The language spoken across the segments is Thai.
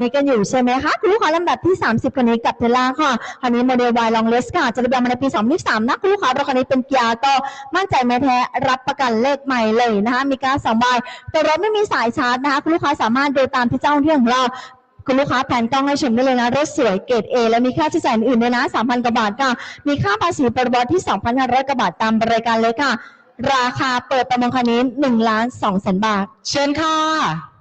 นี่กันอยู่ใช่ไหมคะคุณลูกค้าลำดับที่ 30คนนี้กับเทล่าค่ะคันนี้โมเดล Y Long l e s ค่ะจะได้แบบมาในปี2023นะคุณลูกค้ารถคันนี้เป็นเกียร์ก็มั่นใจไม่แท้รับประกันเลขใหม่เลยนะคะมีการสองใบแต่รถไม่มีสายชาร์จนะคะคุณลูกค้าสามารถดูตามที่เจ้าหน้าที่ของเราคุณลูกค้าแผนกล้องให้ชมได้เลยนะ รถสวยเกรด A และมีค่าใช้จ่ายอื่นๆด้วยนะ3,000กว่าบาทค่ะมีค่าภาษีประบที่2,500กว่าบาทตามรายการเลยค่ะ ราคาเปิดประมูลคันนี้1ล้าน2แสนบาท เชิญค่ะ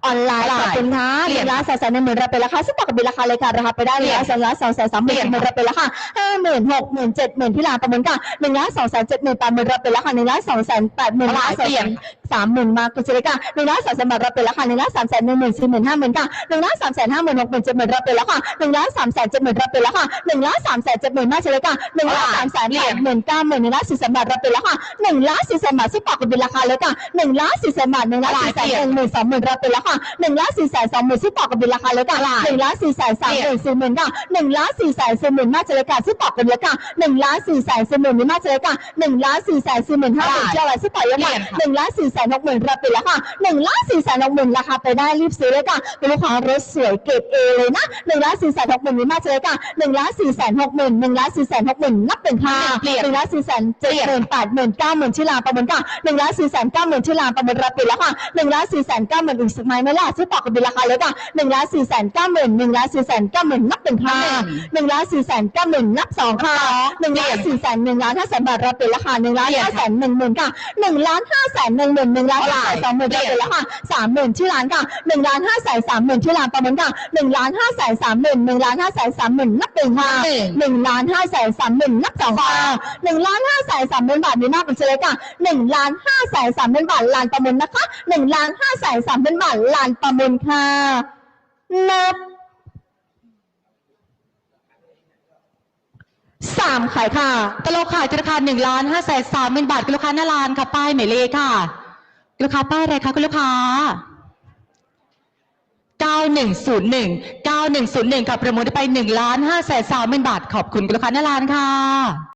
ออนไลน์ออนไลน์ขอบคุณค่ะเปหลี่ยนึ่นงล้านสองแสนหนึ่งหมื่นรับไปราคาซึ่งต่อกับบินราคาเลยค่ะราคาไปได้เลยสองล้านสองแสนสามหมื่นเปลี่ยนหมื่นรับไปราคาห้าหมื่นหกหมื่นเจ็ดหมื่นที่ร้านประมูลค่ะหนึ่งล้านสองแสนเจ็ดหมื่นแปดหมื่นรับไปราคาหนึ่งล้านสองแสนแปดหมื่นล้านสองแสนสามหมื่นมาคุณเจริกาหนึ่งล้านสามแสนบาทรับไปราคาหนึ่งล้านสามแสนหนึ่งหมื่นสี่หมื่นห้าหมื่นค่ะหนึ่งล้านสามแสนห้าหมื่นหกหมื่นเจ็ดหมื่นรับไปราคาหนึ่งล้านสามแสนเจ็ดหมื่นรับไปราคาหนึ่งล้านสามแสนเจ็ดหมื่นมาเจริกาหนึ่งล้านสามแสนแปดหมื่นเก้าหมื่นหนึ่งล้านสี่แสนบาทรับไปราคาหนึ่งล้านสี่แสนบาทซึ่งต่อกับบินราคาเลยค่ะหนึ่งล้านสี่แสนบาทหนึ่งล้านสี่แสนหนึ่งหมื่นสองหมื่นรับไปราคาหนึ่งล้านสี่แสนสองหมื่นซึ่งต่อกับบินราคาเลยค่ะหนึ่งล้านสี่แสนสามหมื่นสี่หมื่นค่ะหนึ่งล้านสี่แสนสี่หมื่นมาเจริกาซึ่งต่อกับบินราคาหนึ่งล้านสี่แสนสี่หมื่นมาเจริกาหนึ่งล้านสี่แสนสี่หมื่นห้าหมื่นเจ้าอะไรซึ่งต่อยังไงหนึ่งล้านสี่แสนหกหมื่นรับไปแล้วค่ะหนึ่งล้านสี่แสนหกหมื่นราคาไปได้รีบซื้อเลยค่ะเป็นลูกค้ารถสวยเกรดเอเลยนะหนึ่งล้านสี่แสนหกหมื่นมาเจริกาหนึ่งล้านสี่แสนหกหมื่นหนึ่งล้านสี่แสนหกหมื่นนับเป็นค่ะเปลี่ยนหนึ่งล้านสี่แสนเจ็ดหมื่นแปดหมื่นเก้าหมื่นที่ลานประมูลค่ะหนึ่งล้านสี่แสนเก้าหมื่นที่ลานประมูลรับไปแล้วค่ะหนึ่งล้านสี่แสนเก้าหมื่นอีกสักไหมไหมล่ะซื้อต่อกับบินราคาเลยค่ะหนึ่งล้านสี่แสนเก้าหมื่นหนึ่งล้านสี่แสนเก้าหมื่นนับเป็นค่ะหนึ่งล้านสี่แสนเก้าหมื่นนับสองค่ะหนึ่งล้านสี่แสนหนึ่งล้านห้าแสนบาทรับไปแล้วค่ะหนึ่งล้านห้าแสนหนึ่งหมื่นค่ะหนึ่งล้านห้าแสนหนึ่งหมื่นหนึ่งล้านห้าแสนสองหมื่นรับไปแล้วค่ะสามหมื่นที่ร้านค่ะหนึ่งล้านห้าแสนสามหมื่นที่ร้านประมูลค่ะหนึ่งล้านห้าแสนสามหมื่นหนึ่งล้านห้าแสนสามหมื่นนับเป็นค่ะหนึ่งล้านห้าแสนสามหมื่นนับสองค่ะหนึ่งล้านห้าแสนสามหมื่นบาทมีมากเป็นเฉลยค่ะหนึ่งล้านห้าแสนสามหมื่นบาทลานประมูลนะคะหนึ่งล้านห้าแสนสามหมื่นบาทลานประมูลค่ะนับสามขายค่ะตลกขายราคาหนึ่งล้านห้าแสนสามหมื่นบาทคุณลูกค้าหน้าร้านค่ะ ป้ายหมายเลขค่ะคุณลูกค้าป้ายอะไรคะคุณลูกค้า9101 9101ค่ะประมูลได้ไป1ล้าน5แสน3หมื่นบาท ขอบคุณคุณลูกค้าหน้าร้านค่ะ